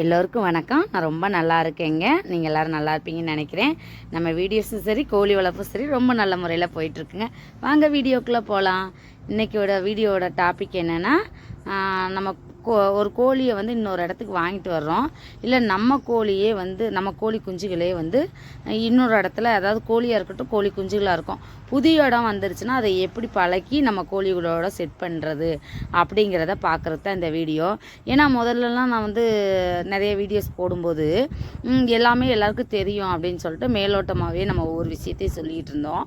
எல்லோருக்கும் வணக்கம். நான் ரொம்ப நல்லா இருக்கேங்க. நீங்கள் எல்லோரும் நல்லா இருப்பீங்கன்னு நினைக்கிறேன். நம்ம வீடியோஸும் சரி கோழி வளர்ப்பும் சரி ரொம்ப நல்ல முறையில் போயிட்டுருக்குங்க. வாங்க வீடியோக்குள்ளே போகலாம் இன்றைக்கியோட வீடியோவோட டாபிக் என்னென்னா நம்ம கோ ஒரு கோழியை வந்து இன்னொரு இடத்துக்கு வாங்கிட்டு வர்றோம். இல்லை நம்ம கோழியே வந்து நம்ம கோழி குஞ்சுகளே வந்து இன்னொரு இடத்துல அதாவது கோழியாக இருக்கட்டும் கோழி குஞ்சுகளாக இருக்கும். புதிய இடம் வந்துருச்சுன்னா அதை எப்படி பழக்கி நம்ம கோழிகளோட செட் பண்ணுறது அப்படிங்கிறத பார்க்குறது தான் இந்த வீடியோ. ஏன்னா முதல்லலாம் நான் வந்து நிறைய வீடியோஸ் போடும்போது எல்லாமே எல்லாருக்கும் தெரியும் அப்படின்னு சொல்லிட்டு மேலோட்டமாகவே நம்ம ஒவ்வொரு விஷயத்தையும் சொல்லிகிட்டு இருந்தோம்.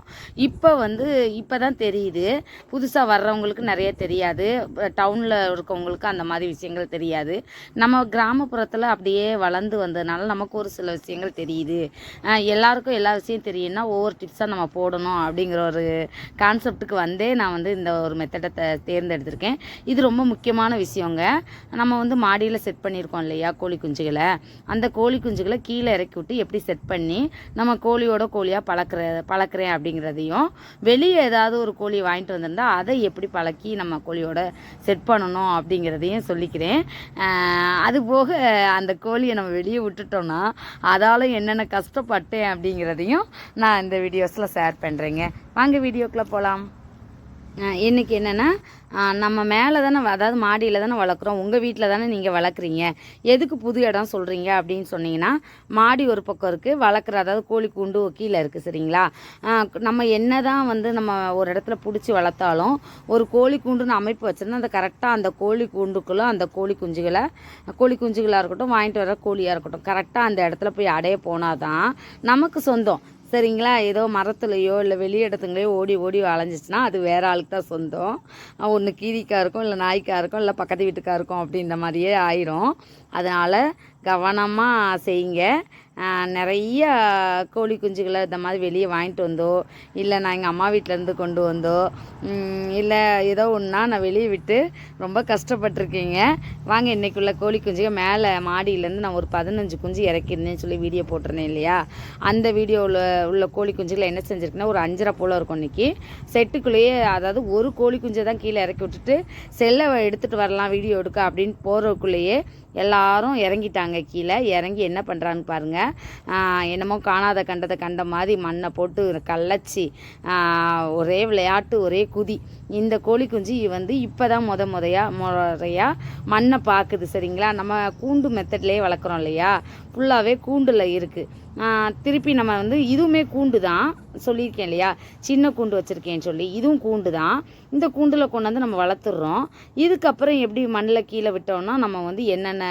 இப்போ வந்து இப்போ தான் தெரியுது. புதுசாக வர்றவங்களுக்கு நிறைய தெரியாது. டவுனில் இருக்கவங்களுக்கு அந்த மாதிரி விஷயங்கள் தெரியாது. நம்ம கிராமப்புறத்தில் அப்படியே வளர்ந்து வந்ததுனால நமக்கு ஒரு சில விஷயங்கள் தெரியுது. எல்லாருக்கும் எல்லா விஷயம் தெரியும்னா ஒவ்வொரு டிப்ஸாக நம்ம போடணும் அப்படிங்கிற ஒரு கான்செப்டுக்கு வந்தே நான் வந்து இந்த ஒரு மெத்தடை தேர்ந்தெடுத்திருக்கேன். இது ரொம்ப முக்கியமான விஷயங்க. நம்ம வந்து மாடியில் செட் பண்ணியிருக்கோம் இல்லையா கோழி குஞ்சுகளை. அந்த கோழி குஞ்சுகளை கீழே இறக்கி விட்டு எப்படி செட் பண்ணி நம்ம கோழியோட கோழியாக பழக்கிற பழக்கிறேன் அப்படிங்கிறதையும் வெளியே ஏதாவது ஒரு கோழி வாங்கிட்டு வந்திருந்தா அதை எப்படி பழக்கி நம்ம கோழியோட செட் பண்ணணும் அப்படிங்கிறதையும் சொல்லிக்கிறேன். அது போக அந்த கோழியை நம்ம வெளியே விட்டுட்டோம்னா அதால் என்னென்ன கஷ்டப்பட்டேன் அப்படிங்கிறதையும் நான் இந்த வீடியோஸில் ஷேர் பண்ணுறேங்க வாங்க வீடியோக்குள்ளே போகலாம் இன்றைக்கி என்னென்னா நம்ம மேலே தானே அதாவது மாடியில் தானே வளர்க்குறோம் உங்கள் வீட்டில் தானே நீங்கள் வளர்க்குறீங்க? எதுக்கு புது இடம் சொல்கிறீங்க அப்படின்னு சொன்னீங்கன்னா மாடி ஒரு பக்கம் இருக்குது வளர்க்குற அதாவது கோழி கூண்டு கீழே இருக்குது சரிங்களா? நம்ம என்ன தான் வந்து நம்ம ஒரு இடத்துல பிடிச்சி வளர்த்தாலும் ஒரு கோழி கூண்டுன்னு அமைப்பு வச்சுருந்தா அந்த கரெக்டாக அந்த கோழி கூண்டுக்குள்ளே அந்த கோழி குஞ்சுகளை கோழி குஞ்சுகளாக இருக்கட்டும் வாங்கிட்டு வர கோழியாக இருக்கட்டும் கரெக்டாக அந்த இடத்துல போய் அடைய போனால் தான் நமக்கு சொந்தம். சரிங்களா? ஏதோ மரத்துலையோ இல்லை வெளி இடத்துங்களையோ ஓடி ஓடி வளைஞ்சிச்சுன்னா அது வேற ஆளுக்கு தான் சொந்தம். ஒன்று கீரிக்கா இருக்கும் இல்லை நாய்க்கா இருக்கும் இல்லை பக்கத்து வீட்டுக்கா இருக்கும் அப்படின்ற மாதிரியே ஆயிரும். அதனால் கவனமாக செய்யுங்க. நிறைய கோழி குஞ்சுகளை இந்த மாதிரி வெளியே வாங்கிட்டு வந்தோ இல்லை நான் எங்கள் அம்மா வீட்டிலேருந்து கொண்டு வந்தோ இல்லை ஏதோ ஒன்றா நான் வெளியே விட்டு ரொம்ப கஷ்டப்பட்டிருக்கீங்க. வாங்க இன்றைக்குள்ள கோழி குஞ்சுகள் மேலே மாடியிலேருந்து நான் ஒரு பதினஞ்சு குஞ்சு இறக்கிருந்தேன்னு சொல்லி வீடியோ போட்டிருந்தேன் இல்லையா? அந்த வீடியோவில் உள்ள கோழி குஞ்சுகளை என்ன செஞ்சுருக்குன்னா ஒரு அஞ்சரை போல் இருக்கும் இன்றைக்கி செட்டுக்குள்ளேயே அதாவது ஒரு கோழி குஞ்சை தான் கீழே இறக்கி விட்டுட்டு செல்லை எடுத்துகிட்டு வரலாம் வீடியோ எடுக்க அப்படின்னு போகிறதுக்குள்ளேயே எல்லாரும் இறங்கிட்டாங்க கீழே. இறங்கி என்ன பண்ணுறான்னு பாருங்கள் என்னமோ காணாத கண்டதை கண்ட மாதிரி மண்ணை போட்டு கள்ளச்சி ஆஹ் ஒரே விளையாட்டு ஒரே குதி. இந்த கோழி குஞ்சு வந்து இப்போ தான் முத முதையா முறையா மண்ணை பார்க்குது சரிங்களா? நம்ம கூண்டு மெத்தட்லேயே வளர்க்குறோம் இல்லையா? ஃபுல்லாகவே கூண்டில் இருக்குது திருப்பி நம்ம வந்து இதுவுமே கூண்டு தான் சொல்லியிருக்கேன் இல்லையா? சின்ன கூண்டு வச்சுருக்கேன்னு சொல்லி. இதுவும் கூண்டு தான். இந்த கூண்டில் கொண்டு வந்து நம்ம வளர்த்துறோம். இதுக்கப்புறம் எப்படி மண்ணில் கீழே விட்டோம்னா நம்ம வந்து என்னென்ன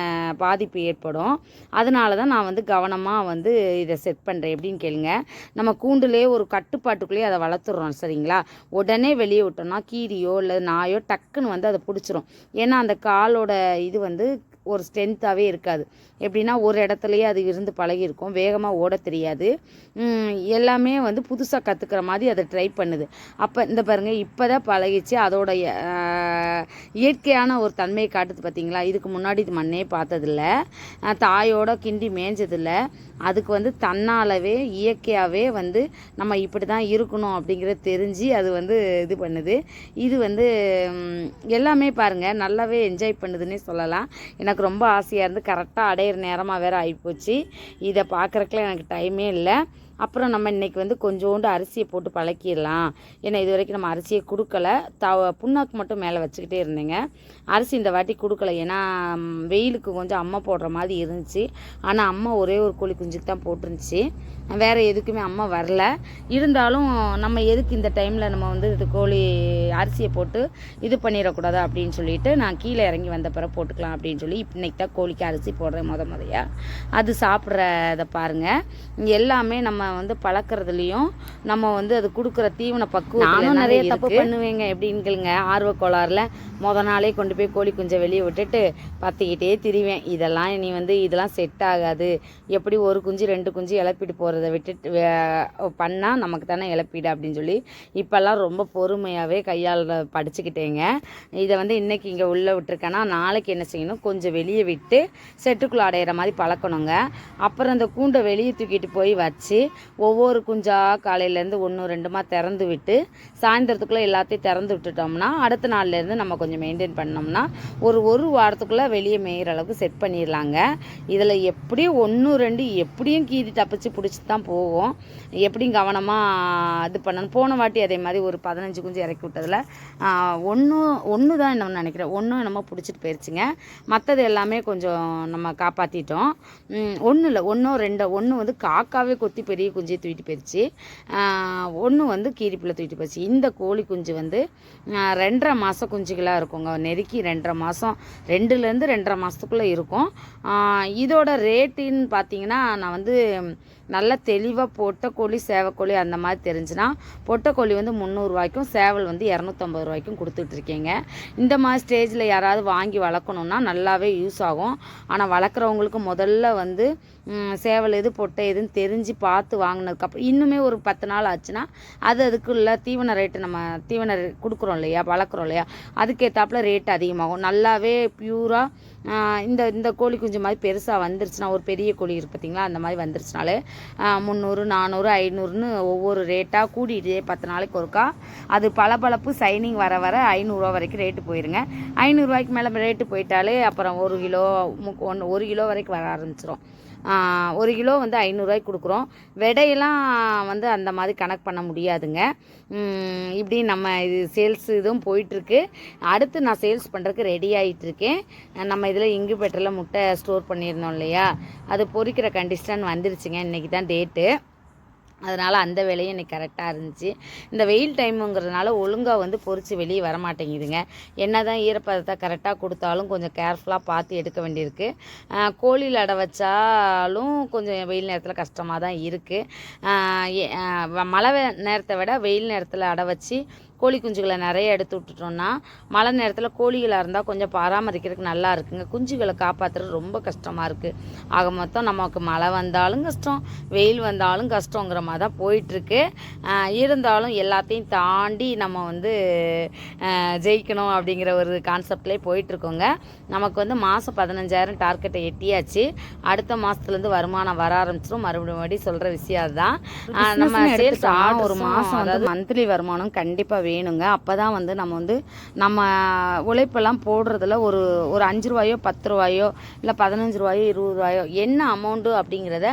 பாதிப்பு ஏற்படும்? அதனால தான் நான் வந்து கவனமாக வந்து இதை செட் பண்ணுறேன் எப்படின்னு கேளுங்க. நம்ம கூண்டுலேயே ஒரு கட்டுப்பாட்டுக்குள்ளேயே அதை வளர்த்துறோம் சரிங்களா? உடனே வெளியே விட்டோம்னா கீரியோ இல்லை நாயோ டக்குன்னு வந்து அதை பிடிச்சிரும். ஏன்னா அந்த காலோட இது வந்து ஒரு ஸ்ட்ரென்த்தாகவே இருக்காது. எப்படின்னா ஒரு இடத்துலையே அது இருந்து பழகிருக்கும் வேகமாக ஓட தெரியாது. எல்லாமே வந்து புதுசாக கற்றுக்கிற மாதிரி அதை ட்ரை பண்ணுது. அப்போ இந்த பாருங்கள் இப்போ தான் பழகிச்சு அதோட இயற்கையான ஒரு தன்மையை காட்டுது பார்த்தீங்களா இதுக்கு முன்னாடி இது மண்ணே பார்த்ததில்ல. தாயோட கிண்டி மேய்ஞ்சதில்ல அதுக்கு வந்து தன்னாலவே இயற்கையாகவே வந்து நம்ம இப்படி தான் இருக்கணும் அப்படிங்கிறத தெரிஞ்சு அது வந்து இது பண்ணுது. இது வந்து எல்லாமே பாருங்கள் நல்லாவே என்ஜாய் பண்ணுதுன்னே சொல்லலாம். எனக்கு ரொம்ப ஆசையாக இருந்து கரெக்டாக அடை அடையிற நேரமாக வேறு ஆகிப்போச்சு இதை பார்க்குறக்குலாம் எனக்கு டைமே இல்லை. அப்புறம் நம்ம இன்றைக்கி வந்து கொஞ்சோண்டு அரிசியை போட்டு பழக்கிடலாம். ஏன்னா இது வரைக்கும் நம்ம அரிசியை கொடுக்கல. த புண்ணாக்கு மட்டும் மேலே வச்சுக்கிட்டே இருந்தேங்க. அரிசி இந்த வாட்டி கொடுக்கல. ஏன்னா வெயிலுக்கு கொஞ்சம் அம்மா போடுற மாதிரி இருந்துச்சு. ஆனால் அம்மா ஒரே ஒரு கோழி குஞ்சுக்கு தான் போட்டிருந்துச்சு. வேறு எதுக்குமே அம்மா வரல. இருந்தாலும் நம்ம எதுக்கு இந்த டைமில் நம்ம வந்து இது கோழி அரிசியை போட்டு இது பண்ணிடக்கூடாது அப்படின்னு சொல்லிட்டு நான் கீழே இறங்கி வந்த பிறகு போட்டுக்கலாம் அப்படின்னு சொல்லி இன்னைக்கு தான் கோழிக்கு அரிசி போடுறேன் முத முதையா அது சாப்பிட்றத பாருங்கள் எல்லாமே நம்ம வந்து பழக்கிறதுலையும் நம்ம வந்து அது கொடுக்குற தீவன பக்குவம் நானும் நிறைய தப்பு பண்ணுவேங்க. எப்படின்னு கேளுங்க ஆர்வ கோளாறுல முத நாளே கொண்டு போய் கோழி குஞ்சை வெளியே விட்டுட்டு பத்திக்கிட்டே திரிவேன். இதெல்லாம் நீ வந்து இதெல்லாம் செட் ஆகாது. எப்படி ஒரு குஞ்சு ரெண்டு குஞ்சு இழப்பிட்டு போகிறத விட்டுட்டு பண்ணால் நமக்கு தானே இழப்பீடு அப்படின்னு சொல்லி இப்போல்லாம் ரொம்ப பொறுமையாகவே கையால் படிச்சுக்கிட்டேங்க. இதை வந்து இன்னைக்கு இங்கே உள்ளே விட்டுருக்கேன்னா நாளைக்கு என்ன செய்யணும்? கொஞ்சம் வெளியே விட்டு செட்டுக்குள்ளே அடையிற மாதிரி பழக்கணுங்க. அப்புறம் இந்த கூண்டை வெளியே தூக்கிட்டு போய் வச்சு ஒவ்வொரு குஞ்சாக காலையிலேருந்து ஒன்று ரெண்டுமா திறந்து விட்டு சாயந்தரத்துக்குள்ளே எல்லாத்தையும் திறந்து விட்டுட்டோம்னா அடுத்த நாள்லேருந்து நம்ம கொஞ்சம் மெயின்டைன் பண்ணோம்னா ஒரு ஒரு வாரத்துக்குள்ளே வெளியே மேயிற அளவுக்கு செட் பண்ணிடலாங்க. இதில் எப்படியும் ஒன்று ரெண்டு எப்படியும் கீதி தப்பிச்சு பிடிச்சி தான் போகும் எப்படியும் கவனமாக இது பண்ணணும். போன வாட்டி அதே மாதிரி ஒரு பதினஞ்சு குஞ்சு இறக்கி விட்டதில் ஒன்று ஒன்று தான் என்னன்னு நினைக்கிறேன். ஒன்றும் என்னமோ பிடிச்சிட்டு போயிடுச்சுங்க மற்றது எல்லாமே கொஞ்சம் நம்ம காப்பாற்றிட்டோம் ஒன்றும் இல்லை. ஒன்றும் ரெண்டோ ஒன்று வந்து காக்காவே கொத்தி பெரிய குஞ்சே தூக்கிட்டு போயிடுச்சு ஒன்று வந்து கீரிப்பில் தூக்கிட்டு போயிடுச்சு இந்த கோழி குஞ்சு வந்து ரெண்டரை மாதம் குஞ்சுகளாக இருக்குங்க. நெருக்கி ரெண்டரை மாதம் ரெண்டுலேருந்து ரெண்டரை மாதத்துக்குள்ளே இருக்கும். இதோட ரேட்டுன்னு பார்த்தீங்கன்னா நான் வந்து நல்லா தெளிவாக பொட்டைக்கோழி சேவக்கோழி அந்த மாதிரி தெரிஞ்சுன்னா பொட்டைக்கோழி வந்து முந்நூறுரூவாய்க்கும் சேவல் வந்து இரநூத்தம்பது ரூபாய்க்கும் கொடுத்துட்ருக்கீங்க இந்த மாதிரி ஸ்டேஜில் யாராவது வாங்கி வளர்க்கணுன்னா நல்லாவே யூஸ் ஆகும். ஆனால் வளர்க்குறவங்களுக்கு முதல்ல வந்து சேவல் எது பொட்டை எதுன்னு தெரிஞ்சு பார்த்து வாங்கினதுக்கப்புறம் இன்னுமே ஒரு பத்து நாள் ஆச்சுன்னா அது அதுக்குள்ள தீவன ரேட்டு நம்ம தீவன கொடுக்குறோம் இல்லையா வளர்க்குறோம் இல்லையா அதுக்கேற்றாப்புல ரேட் அதிகமாகும். நல்லாவே ப்யூராக இந்த இந்த கோழி குஞ்சு மாதிரி பெருசாக வந்துருச்சுன்னா ஒரு பெரிய கோழி இருக்கு பார்த்தீங்களா அந்த மாதிரி வந்துருச்சுனாலே முந்நூறு நானூறு ஐநூறுன்னு ஒவ்வொரு ரேட்டாக கூட்டிகிட்டே பத்து நாளைக்கு ஒருக்கா அது பளபளப்பு சைனிங் வர வர ஐநூறுரூவா வரைக்கும் ரேட்டு போயிருங்க. ஐநூறுரூவாய்க்கு மேலே ரேட்டு போயிட்டாலே அப்புறம் ஒரு கிலோ ஒன்று ஒரு கிலோ வரைக்கும் வர ஆரம்பிச்சிடும் ஒரு கிலோ வந்து ஐநூறுரூவாய்க்கு கொடுக்குறோம். விடையெல்லாம் வந்து அந்த மாதிரி கணக்கு பண்ண முடியாதுங்க. இப்படி நம்ம இது சேல்ஸ் இதுவும் போயிட்டுருக்கு. அடுத்து நான் சேல்ஸ் பண்ணுறதுக்கு ரெடி ஆகிட்டுருக்கேன் நம்ம இதில் இங்குபெட்டரில் முட்டை ஸ்டோர் பண்ணியிருந்தோம் இல்லையா? அது பொரிக்கிற கண்டிஷன் வந்துருச்சுங்க. இன்றைக்கி தான் டேட்டு அதனால் அந்த வேலையும் எனக்கு கரெக்டாக இருந்துச்சு. இந்த வெயில் டைமுங்கிறதுனால ஒழுங்காக வந்து பொறிச்சு வெளியே வர மாட்டேங்குதுங்க என்ன தான் ஈரப்பதத்தை கரெக்டாக கொடுத்தாலும் கொஞ்சம் கேர்ஃபுல்லாக பார்த்து எடுக்க வேண்டியிருக்கு. கோழியில் அடை வச்சாலும் கொஞ்சம் வெயில் நேரத்தில் கஷ்டமாக தான் இருக்குது மழை நேரத்தை விட வெயில் நேரத்தில் அடை வச்சு கோழி குஞ்சுகளை நிறைய எடுத்து விட்டுட்டோம்னா மழை நேரத்தில் கோழிகளாக இருந்தால் கொஞ்சம் பராமரிக்கிறதுக்கு நல்லா இருக்குங்க. குஞ்சுகளை காப்பாற்றுறது ரொம்ப கஷ்டமாக இருக்குது ஆக மொத்தம் நமக்கு மழை வந்தாலும் கஷ்டம் வெயில் வந்தாலும் கஷ்டங்கிற மாதிரி தான் போயிட்டுருக்கு இருந்தாலும் எல்லாத்தையும் தாண்டி நம்ம வந்து ஜெயிக்கணும் அப்படிங்கிற ஒரு கான்செப்ட்லேயே போயிட்டுருக்கோங்க. நமக்கு வந்து மாதம் பதினஞ்சாயிரம் டார்கெட்டை எட்டியாச்சு. அடுத்த மாதத்துலேருந்து வருமானம் வர ஆரம்பிச்சிடும் மறுபடியும் சொல்கிற விஷயம் அதுதான். ஆஹ், நம்ம சேல்ஸ் ஒரு மாதம் அதாவது மந்த்லி வருமானம் கண்டிப்பாக வேணுங்க. அப்போ தான் வந்து நம்ம வந்து நம்ம உழைப்பெல்லாம் போடுறதுல ஒரு ஒரு அஞ்சு ரூபாயோ பத்து ரூபாயோ இல்லை பதினஞ்சு ரூபாயோ இருபது ரூபாயோ என்ன அமௌண்ட்டு அப்படிங்கிறத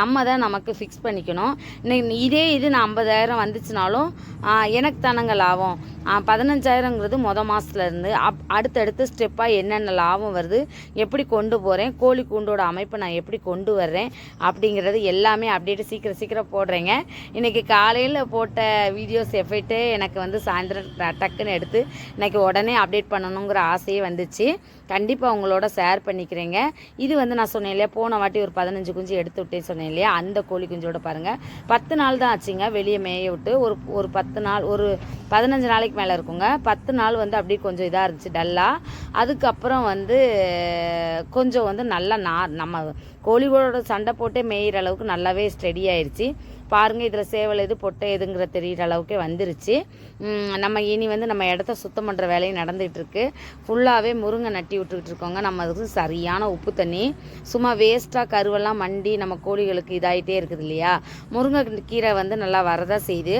நம்ம தான் நமக்கு ஃபிக்ஸ் பண்ணிக்கணும். இன்னைக்கு இதே இது நான் ஐம்பதாயிரம் வந்துச்சுனாலும் எனக்கு தானங்க லாபம். பதினஞ்சாயிரங்கிறது மொத மாதத்துலேருந்து அப் அடுத்தடுத்து ஸ்டெப்பாக என்னென்ன லாபம் வருது எப்படி கொண்டு போகிறேன் கோழி கூண்டோட அமைப்பை நான் எப்படி கொண்டு வர்றேன் அப்படிங்கிறது எல்லாமே அப்டேட்டு சீக்கிரம் சீக்கிரம் போடுறேங்க. இன்றைக்கி காலையில் போட்ட வீடியோஸ் எஃபெக்ட்டு எனக்கு வந்து சாயந்தரம் ட- டக்குன்னு எடுத்து இன்றைக்கி உடனே அப்டேட் பண்ணணுங்கிற ஆசையே வந்துச்சு. கண்டிப்பாக உங்களோட ஷேர் பண்ணிக்கிறேங்க. இது வந்து நான் சொன்னேன் இல்லையா போன வாட்டி ஒரு பதினஞ்சு குஞ்சு எடுத்து விட்டேன்னு சொன்னேன் இல்லையா அந்த கோழி குஞ்சோட பாருங்கள் பத்து நாள் தான் ஆச்சுங்க வெளியே மேய விட்டு ஒரு ஒரு பத்து நாள் ஒரு பதினஞ்சு நாளைக்கு மேலே இருக்குங்க. பத்து நாள் வந்து அப்படியே கொஞ்சம் இதாக இருந்துச்சு டல்லாக அதுக்கப்புறம் வந்து கொஞ்சம் வந்து நல்லா நார் நம்ம கோழிகளோட சண்டை போட்டே மேயிற அளவுக்கு நல்லாவே ஸ்டெடி ஆயிடுச்சு பாருங்க இதில் சேவல் எது பொட்டை எதுங்கிற தெரிகிற அளவுக்கே வந்துருச்சு. நம்ம இனி வந்து நம்ம இடத்த சுத்தம் பண்ணுற வேலையும் நடந்துகிட்டு இருக்கு ஃபுல்லாகவே முருங்கை நட்டி விட்டுக்கிட்டு இருக்கோங்க. நம்ம அதுக்கு சரியான உப்பு தண்ணி சும்மா வேஸ்ட்டாக கருவெல்லாம் மண்டி நம்ம கோழிகளுக்கு இதாகிட்டே இருக்குது இல்லையா? முருங்கை கீரை வந்து நல்லா வரதா செய்யுது.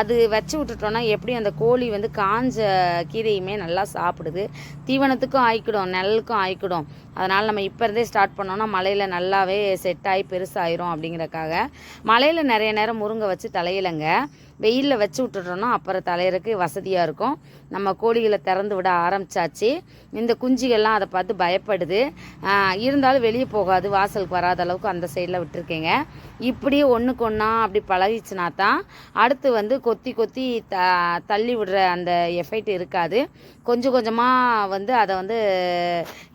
அது வச்சு விட்டுட்டோன்னா எப்படி அந்த கோழி வந்து காஞ்ச கீரையுமே நல்லா சாப்பிடுது. தீவனத்துக்கும் ஆயிக்கிடும் நெல்லுக்கும் ஆயிக்கிடும். அதனால் நம்ம இப்போ இருந்தே ஸ்டார்ட் பண்ணோம்னா மழையில் நல்லாவே செட் ஆகி பெருசாயிரும் அப்படிங்கிறக்காக. மழையில் நிறைய நேரம் முருங்கை வச்சு தலையிலங்க. வெயிலில் வச்சு விட்டுட்டோம்னா அப்புறம் தலையிறக்கு வசதியாக இருக்கும். நம்ம கோழிகளை திறந்து விட ஆரம்பிச்சாச்சு. இந்த குஞ்சுகள்லாம் அதை பார்த்து பயப்படுது. இருந்தாலும் வெளியே போகாது வாசலுக்கு வராத அளவுக்கு அந்த சைடில் விட்டுருக்கேங்க. இப்படி ஒன்றுக்கு ஒன்றா அப்படி பழகிச்சுனா தான் அடுத்து வந்து கொத்தி கொத்தி த தள்ளி விடுற அந்த எஃபெக்ட் இருக்காது. கொஞ்சம் கொஞ்சமாக வந்து அதை வந்து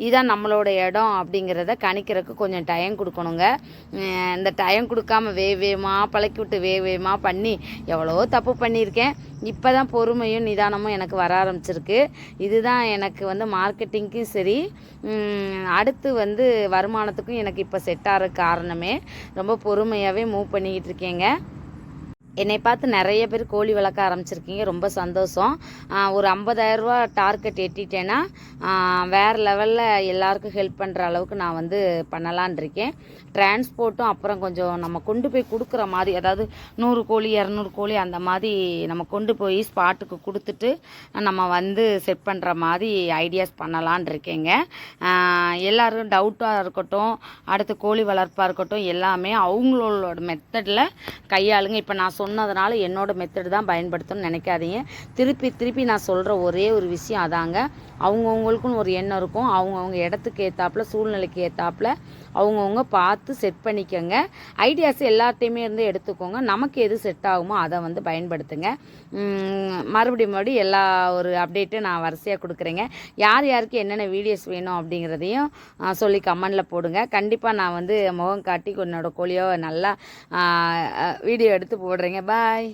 இதான் நம்மளோட இடம் அப்படிங்கிறத கணிக்கிறதுக்கு கொஞ்சம் டைம் கொடுக்கணுங்க. இந்த டைம் கொடுக்காம வே வேகமாக பழக்கி விட்டு வே வேகமாக பண்ணி எவ்வளோ தப்பு பண்ணியிருக்கேன். இப்போ தான் பொறுமையும் நிதானமும் எனக்கு வர ஆரம்பிச்சிருக்கு. இதுதான் எனக்கு வந்து மார்க்கெட்டிங்க்கும் சரி உம், அடுத்து வந்து வருமானத்துக்கும் எனக்கு இப்போ செட் ஆகிற காரணமே. ரொம்ப பொறுமையாகவே மூவ் பண்ணிக்கிட்டு இருக்கேங்க. என்னை பார்த்து நிறைய பேர் கோழி வளர்க்க ஆரம்பிச்சிருக்கீங்க. ரொம்ப சந்தோஷம். ஒரு 50000 ரூபா டார்கெட் எட்டிட்டேன்னா வேறு லெவலில் எல்லாருக்கும் ஹெல்ப் பண்ணுற அளவுக்கு நான் வந்து பண்ணலான் இருக்கேன். டிரான்ஸ்போர்ட்டும் அப்புறம் கொஞ்சம் நம்ம கொண்டு போய் கொடுக்குற மாதிரி அதாவது நூறு கோழி இரநூறு கோழி அந்த மாதிரி நம்ம கொண்டு போய் ஸ்பாட்டுக்கு கொடுத்துட்டு நம்ம வந்து செட் பண்ணுற மாதிரி ஐடியாஸ் பண்ணலான் இருக்கேங்க. எல்லோரும் எல்லாரும் டவுட்டாக இருக்கட்டும் அடுத்து கோழி வளர்ப்பாக இருக்கட்டும் எல்லாமே அவங்களோட மெத்தடில் கையாளுங்க. இப்போ நான் சொன்னதுனால என்னோட மெத்தடு தான் பயன்படுத்தணும்னு நினைக்காதீங்க. திருப்பி திருப்பி நான் சொல்கிற ஒரே ஒரு விஷயம் அதாங்க. அவங்கவுங்களுக்குன்னு ஒரு எண்ணம் இருக்கும். அவங்கவுங்க இடத்துக்கு ஏற்றாப்புல சூழ்நிலைக்கு ஏற்றாப்புல அவங்கவுங்க பார்த்து செட் பண்ணிக்கோங்க. ஐடியாஸ் எல்லாத்தையுமே இருந்து எடுத்துக்கோங்க. நமக்கு எது செட் ஆகுமோ அதை வந்து பயன்படுத்துங்க. மறுபடியும் மறுபடியும் எல்லா ஒரு அப்டேட்டும் நான் வரிசையாக கொடுக்குறேங்க. யார் யாருக்கு என்னென்ன வீடியோஸ் வேணும் அப்படிங்கிறதையும் சொல்லி கமெண்டில் போடுங்க. கண்டிப்பாக நான் வந்து முகம் காட்டி என்னோடய கோழியோ நல்லா வீடியோ எடுத்து போடுறேங்க. பாய்